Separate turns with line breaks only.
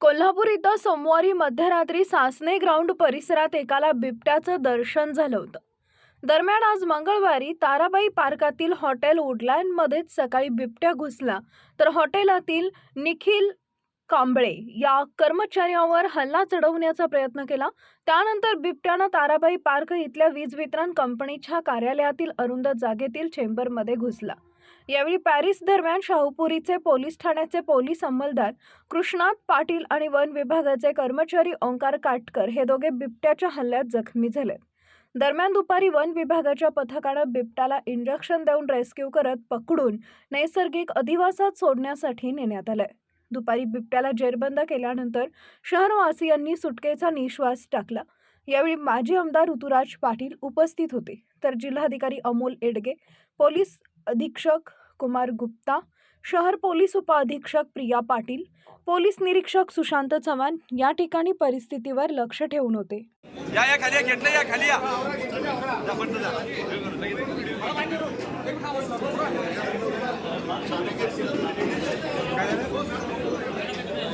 कोल्हापूर इथं सोमवारी मध्यरात्री सासने ग्राउंड परिसरात एकाला बिबट्याचं दर्शन झालं होतं. दरम्यान आज मंगळवारी ताराबाई पार्कातील हॉटेल वुडलँडमध्येच सकाळी बिबट्या घुसला. तर हॉटेलातील निखिल कांबळे या कर्मचाऱ्यावर हल्ला चढवण्याचा प्रयत्न केला. त्यानंतर बिबट्यानं ताराबाई पार्क इथल्या वीज वितरण कंपनीच्या कार्यालयातील अरुंद जागेतील चेंबरमध्ये घुसला. यावेळी पॅरिस दरम्यान शाहूपुरीचे पोलीस ठाण्याचे पोलीस अंमलदार कृष्णात पाटील आणि वन विभागाचे कर्मचारी ओंकार काटकर हे दोघे बिबट्याच्या हल्ल्यात जखमी झाले. दरम्यान दुपारी वन विभागाच्या पथकानं बिबट्याला इंजेक्शन देऊन रेस्क्यू करत पकडून नैसर्गिक अधिवासात सोडण्यासाठी नेण्यात आलंय. दुपारी बिबट्याला जेरबंद केल्यानंतर शहरवासियांनी सुटकेचा निश्वास टाकला. यावेळी माजी आमदार ऋतुराज पाटील उपस्थित होते. तर जिल्हाधिकारी अमोल एडगे पोलीस अधीक्षक कुमार गुप्ता शहर पोलीस उपअधीक्षक प्रिया पाटील पोलीस निरीक्षक सुशांत चव्हाण या ठिकाणी परिस्थितीवर लक्ष ठेवून होते
या या खाली या या खाली या जा, बंद जा.